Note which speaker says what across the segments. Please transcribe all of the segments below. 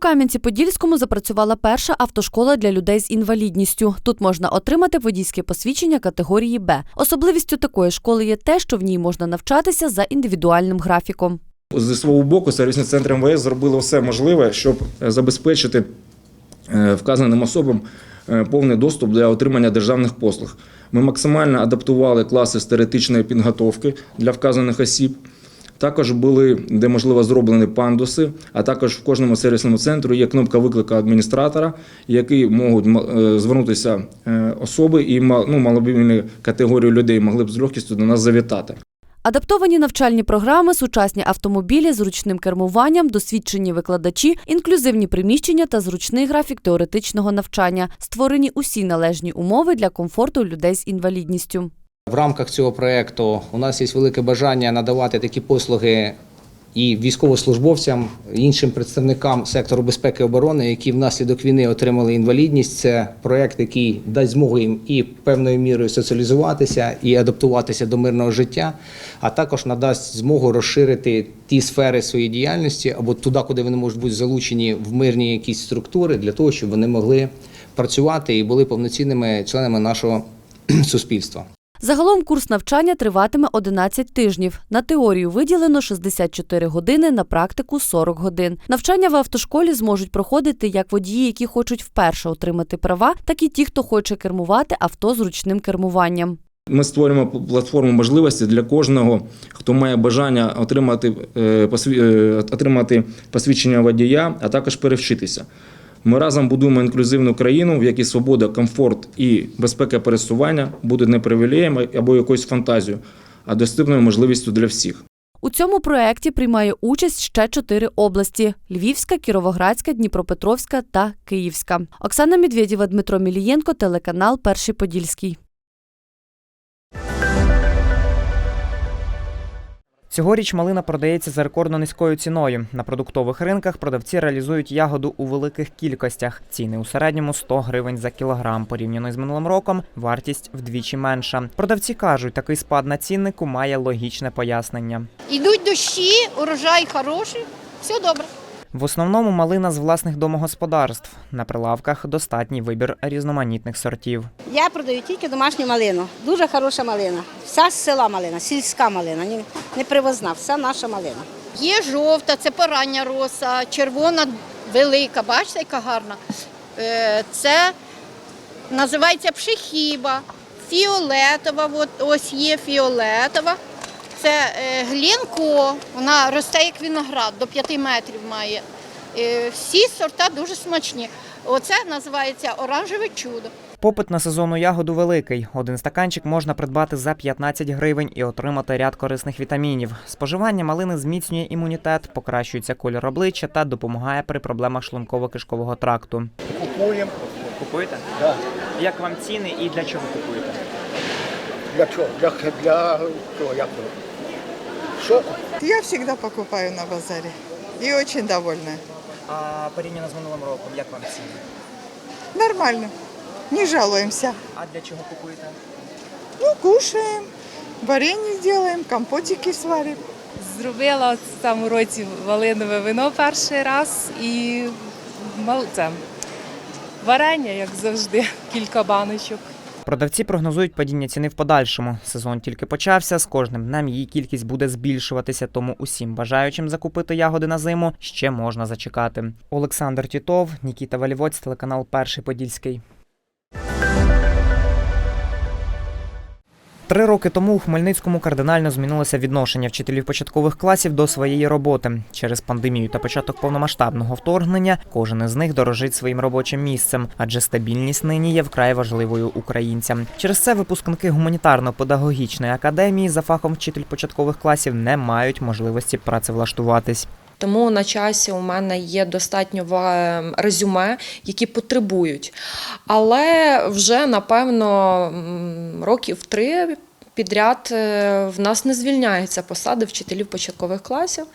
Speaker 1: Кам'янці-Подільському запрацювала перша автошкола для людей з інвалідністю. Тут можна отримати водійське посвідчення категорії Б. Особливістю такої школи є те, що в ній можна навчатися за індивідуальним графіком.
Speaker 2: Зі свого боку, сервісний центр МВС зробило все можливе, щоб е, забезпечити е, вказаним особам е, повний доступ для отримання державних послуг. Ми максимально адаптували класи з теоретичної підготовки для вказаних осіб. Також були, де можливо, зроблені пандуси, а також в кожному сервісному центрі є кнопка виклика адміністратора, які можуть е, звернутися е, особи і ну, маломобільні категорії людей могли б з легкістю до нас завітати.
Speaker 1: Адаптовані навчальні програми, сучасні автомобілі з ручним кермуванням, досвідчені викладачі, інклюзивні приміщення та зручний графік теоретичного навчання. Створені усі належні умови для комфорту людей з інвалідністю.
Speaker 3: В рамках цього проекту у нас є велике бажання надавати такі послуги і військовослужбовцям, і іншим представникам сектору безпеки і оборони, які внаслідок війни отримали інвалідність. Це проект, який дасть змогу їм і певною мірою соціалізуватися і адаптуватися до мирного життя, а також надасть змогу розширити ті сфери своєї діяльності або туди, куди вони можуть бути залучені в мирні якісь структури, для того, щоб вони могли працювати і були повноцінними членами нашого суспільства.
Speaker 1: Загалом курс навчання триватиме 11 тижнів. На теорію виділено 64 години, на практику 40 годин. Навчання в автошколі зможуть проходити як водії, які хочуть вперше отримати права, так і ті, хто хоче кермувати авто з ручним кермуванням.
Speaker 2: Ми створюємо платформу можливості для кожного, хто має бажання отримати, е, е, отримати посвідчення водія, а також перевчитися. Ми разом будуємо інклюзивну країну, в якій свобода, комфорт і безпека пересування будуть не привілеями або якоюсь фантазією, а доступною можливістю для всіх.
Speaker 1: У цьому проєкті приймає участь ще чотири області: Львівська, Кіровоградська, Дніпропетровська та Київська. Оксана Медведєва, Дмитро Мілієнко, телеканал Перший Подільський.
Speaker 4: Цьогоріч малина продається за рекордно низькою ціною. На продуктових ринках продавці реалізують ягоду у великих кількостях. Ціни у середньому 100 гривень за кілограм. Порівняно з минулим роком вартість вдвічі менша. Продавці кажуть, такий спад на ціннику має логічне пояснення.
Speaker 5: Йдуть дощі, урожай хороший, все добре.
Speaker 4: В основному малина з власних домогосподарств. На прилавках достатній вибір різноманітних сортів.
Speaker 6: Я продаю тільки домашню малину. Дуже хороша малина. Вся з села малина, сільська малина, ні- не привозна, вся наша малина.
Speaker 5: Є жовта, це порання роса, червона велика, бачите, яка гарна. Е, Це називається пшехіба, фіолетова, от ось є фіолетова. Це е, глінко, вона росте як виноград, до 5 метрів має. Е, Всі сорта дуже смачні. Оце називається оранжеве чудо.
Speaker 4: Попит на сезонну ягоду великий. Один стаканчик можна придбати за 15 гривень і отримати ряд корисних вітамінів. Споживання малини зміцнює імунітет, покращується колір обличчя та допомагає при проблемах шлунково-кишкового тракту.
Speaker 7: Купуємо.
Speaker 4: Купуєте? Так. Як вам ціни і для чого купуєте?
Speaker 7: Для чого? Для, для чого? Як того? Що?
Speaker 8: Я всегда покупаю на базаре и очень довольна.
Speaker 4: А порівняно з минулим роком, як вам ціни?
Speaker 8: Нормально, не жалуемся.
Speaker 4: А для чого купуєте?
Speaker 8: Ну, кушаем, варенье делаем, компотики сварим.
Speaker 9: Зробила в цьому році малинове вино перший раз і мал- це, варення, як завжди, кілька баночок.
Speaker 4: Продавці прогнозують падіння ціни в подальшому. Сезон тільки почався. З кожним днем її кількість буде збільшуватися, тому усім бажаючим закупити ягоди на зиму ще можна зачекати. Олександр Тітов, Нікіта Валівоць, телеканал Перший Подільський. Три роки тому у Хмельницькому кардинально змінилося відношення вчителів початкових класів до своєї роботи. Через пандемію та початок повномасштабного вторгнення кожен із них дорожить своїм робочим місцем, адже стабільність нині є вкрай важливою українцям. Через це випускники гуманітарно-педагогічної академії за фахом вчитель початкових класів не мають можливості працевлаштуватись.
Speaker 10: Тому на часі у мене є достатньо резюме, які потребують. Але вже напевно років три. Підряд е, в нас не звільняються посади вчителів початкових класів,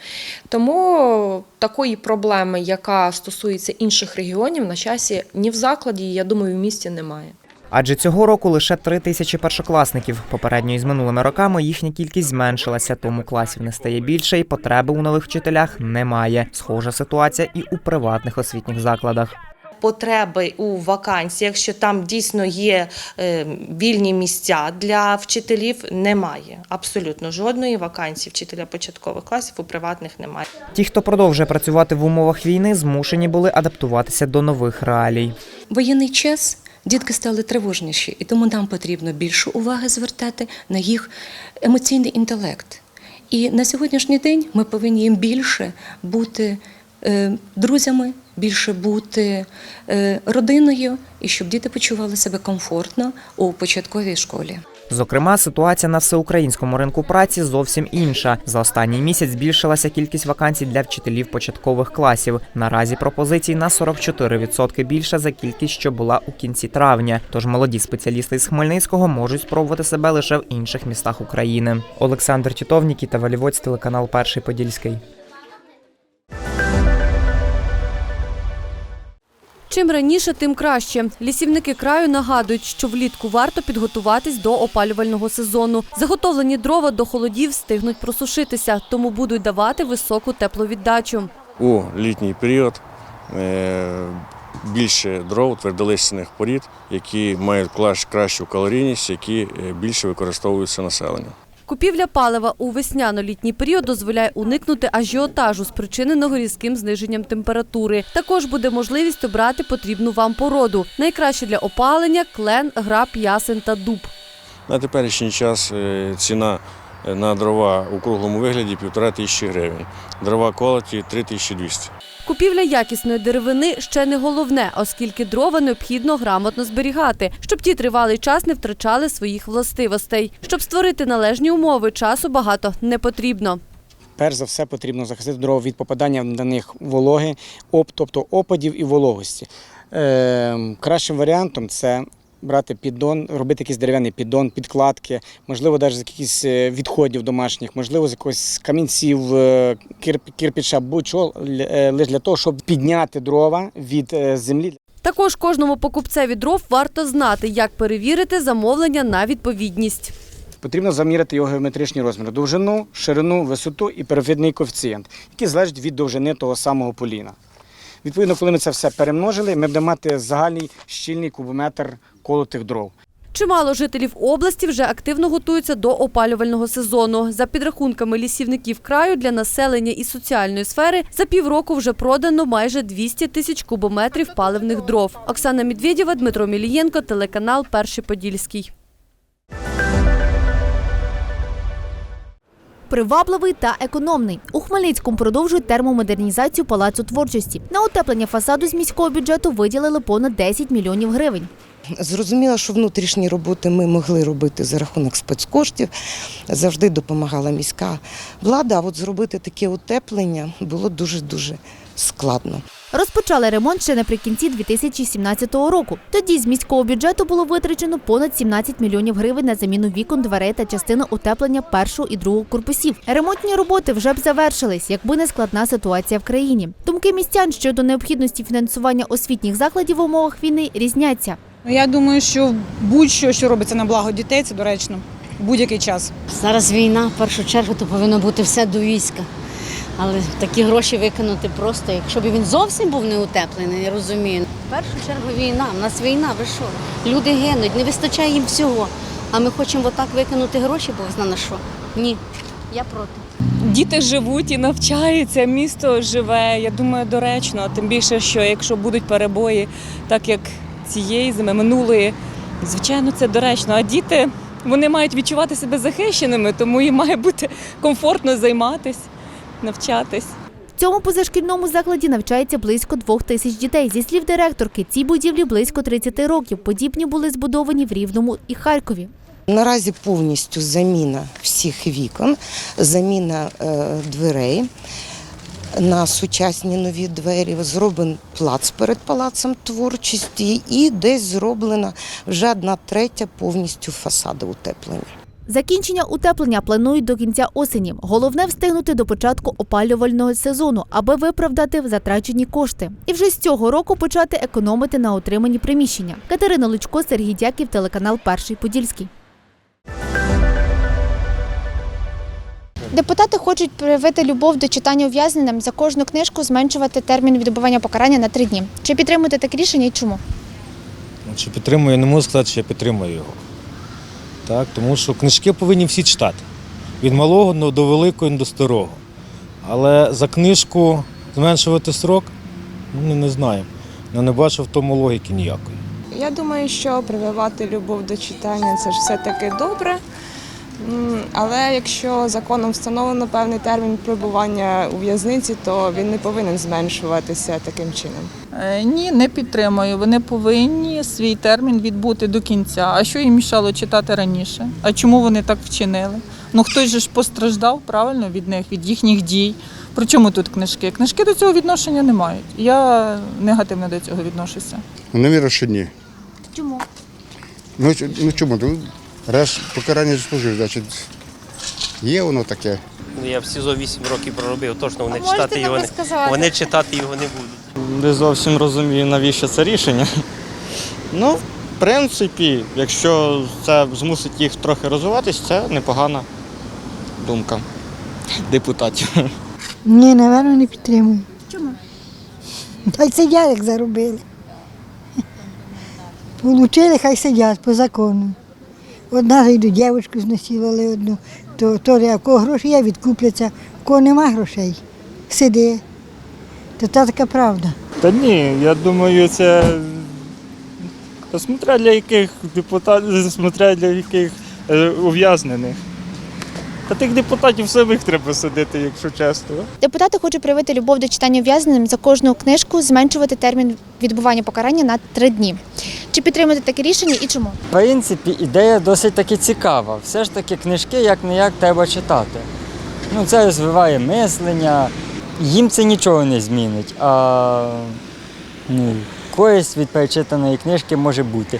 Speaker 10: тому такої проблеми, яка стосується інших регіонів, на часі ні в закладі, я думаю, в місті немає.
Speaker 4: Адже цього року лише три тисячі першокласників. Попередньо із минулими роками їхня кількість зменшилася, тому класів не стає більше, і потреби у нових вчителях немає. Схожа ситуація і у приватних освітніх закладах.
Speaker 11: потреби у вакансіях, що там дійсно є е, вільні місця для вчителів, немає. Абсолютно жодної вакансії вчителя початкових класів у приватних немає.
Speaker 4: Ті, хто продовжує працювати в умовах війни, змушені були адаптуватися до нових реалій.
Speaker 12: воєнний час дітки стали тривожніші, і тому нам потрібно більше уваги звертати на їх емоційний інтелект. І на сьогоднішній день ми повинні їм більше бути е, друзями, більше бути е, родиною, і щоб діти почували себе комфортно у початковій школі.
Speaker 4: Зокрема, ситуація на всеукраїнському ринку праці зовсім інша. За останній місяць збільшилася кількість вакансій для вчителів початкових класів. Наразі пропозицій на 44% більше за кількість, що була у кінці травня. Тож молоді спеціалісти з Хмельницького можуть спробувати себе лише в інших містах України. Олександр Тітов, Нікіта Валівоць, телеканал Перший Подільський.
Speaker 1: Чим раніше, тим краще. Лісівники краю нагадують, що влітку варто підготуватись до опалювального сезону. Заготовлені дрова до холодів встигнуть просушитися, тому будуть давати високу тепловіддачу.
Speaker 13: у літній період е, більше дров твердолистяних порід, які мають кращу калорійність, які е, більше використовуються населенням.
Speaker 1: Купівля палива у весняно-літній період дозволяє уникнути ажіотажу, спричиненого різким зниженням температури. Також буде можливість обрати потрібну вам породу. Найкраще для опалення клен, граб, ясен та дуб.
Speaker 13: На теперішній час е, ціна е, на дрова у круглому вигляді півтора тисячі гривень. Дрова колоті 3200.
Speaker 1: Купівля якісної деревини ще не головне, оскільки дрова необхідно грамотно зберігати, щоб ті тривалий час не втрачали своїх властивостей. Щоб створити належні умови, часу багато не потрібно.
Speaker 14: Перш за все потрібно захистити дрова від попадання на них вологи, тобто опадів і вологості. Е, кращим варіантом це брати піддон, робити якийсь дерев'яний піддон, підкладки, можливо, навіть з якихось е, відходів домашніх, можливо, з якогось камінців, е, кирп- кирпича, будь-що, е, лише для того, щоб підняти дрова від землі.
Speaker 1: Також кожному покупцеві дров варто знати, як перевірити замовлення на відповідність.
Speaker 14: Потрібно заміряти його геометричні розміри: довжину, ширину, висоту і перевідний коефіцієнт, який залежить від довжини того самого поліна. Відповідно, коли ми це все перемножили, ми будемо мати загальний щільний кубометр колотих дров.
Speaker 1: Чимало жителів області вже активно готуються до опалювального сезону. За підрахунками лісівників краю для населення і соціальної сфери за півроку вже продано майже 200 тисяч кубометрів паливних дров. Оксана Медведєва, Дмитро Мілієнко, телеканал Перший Подільський.
Speaker 15: Привабливий та економний. У Хмельницькому продовжують термомодернізацію палацу творчості. На утеплення фасаду з міського бюджету виділили понад 10 мільйонів гривень.
Speaker 16: Зрозуміло, що внутрішні роботи ми могли робити за рахунок спецкоштів. Завжди допомагала міська влада. А от зробити таке утеплення було дуже дуже складно.
Speaker 15: Розпочали ремонт ще наприкінці 2017 року. Тоді з міського бюджету було витрачено понад 17 мільйонів гривень на заміну вікон, дверей та частину утеплення першого і другого корпусів. Ремонтні роботи вже б завершились, якби не складна ситуація в країні. Думки містян щодо необхідності фінансування освітніх закладів в умовах війни різняться.
Speaker 17: Ну, Я думаю, що будь-що, що робиться на благо дітей, це доречно в будь-який час.
Speaker 18: Зараз війна, в першу чергу, то повинно бути все до війська. Але такі гроші викинути просто, якщо б він зовсім був не утеплений, я розумію. В першу чергу війна, в нас війна, ви що? Люди гинуть, не вистачає їм всього. А ми хочемо отак викинути гроші, бо зна на що. Ні, я проти.
Speaker 9: Діти живуть і навчаються, місто живе. Я думаю, доречно. Тим більше, що якщо будуть перебої, так як цієї зими, минулої, звичайно, це доречно. А діти вони мають відчувати себе захищеними, тому їм має бути комфортно займатися, навчатись.
Speaker 15: В цьому позашкільному закладі навчається близько двох тисяч дітей. Зі слів директорки, цій будівлі близько 30 років. Подібні були збудовані в Рівному і Харкові.
Speaker 16: Наразі повністю заміна всіх вікон, заміна е, дверей на сучасні нові двері. Зроблений плац перед палацем творчості і десь зроблена вже одна третя повністю фасаду утеплення.
Speaker 15: Закінчення утеплення планують до кінця осені. Головне встигнути до початку опалювального сезону, аби виправдати затрачені кошти. І вже з цього року почати економити на отримані приміщення. Катерина Лучко, Сергій Дяків, телеканал Перший Подільський.
Speaker 19: Депутати хочуть проявити любов до читання ув'язненим за кожну книжку зменшувати термін відбування покарання на три дні. Чи підтримуєте таке рішення і чому?
Speaker 20: Чи підтримую, я не можу сказати, що я підтримую його. Так, тому що книжки повинні всі читати. Від малого ну, до великого до старого. Але за книжку зменшувати срок, ну не знаю. Я не бачу в тому логіки ніякої.
Speaker 21: Я думаю, що прививати любов до читання це ж все-таки добре. Але якщо законом встановлено певний термін перебування у в'язниці, то він не повинен зменшуватися таким чином.
Speaker 22: Е, Ні, не підтримую. Вони повинні свій термін відбути до кінця. А що їм мішало читати раніше? А чому вони так вчинили? Ну хтось же ж постраждав правильно від них, від їхніх дій. При чому тут книжки? Книжки до цього відношення не мають. Я негативно до цього відношуся.
Speaker 23: Ну, навірно, що ні.
Speaker 19: Чому?
Speaker 23: Ну, ну чому? Раз покарання заслужив, значить, є воно таке.
Speaker 24: Ну, Я в СІЗО 8 років проробив, точно вони
Speaker 19: можете
Speaker 24: читати його не
Speaker 19: розказати?
Speaker 24: вони читати його не будуть.
Speaker 25: Не зовсім розумію, навіщо це рішення. Ну, в принципі, якщо це змусить їх трохи розвиватись, це непогана думка депутатів.
Speaker 26: Ні, напевно, не підтримую.
Speaker 19: Чому?
Speaker 26: Та й сидять, як заробили. Получили, хай сидять по закону. Одна зайду дівчинку знасилували одну, то, то я, кого гроші є, відкупляться, кого нема грошей, сиди. То та така правда.
Speaker 25: Та ні, я думаю, це смотря для яких депутатів, смотря для яких е, ув'язнених. Та тих депутатів самих треба садити, якщо чесно.
Speaker 19: Депутати хочуть проявити любов до читання ув'язненим за кожну книжку зменшувати термін відбування покарання на три дні. Чи підтримуєте таке рішення і чому?
Speaker 27: В принципі, ідея досить таки цікава. Все ж таки книжки як не як треба читати. Ну, це розвиває мислення, їм це нічого не змінить, а ну, користь від перечитаної книжки може бути.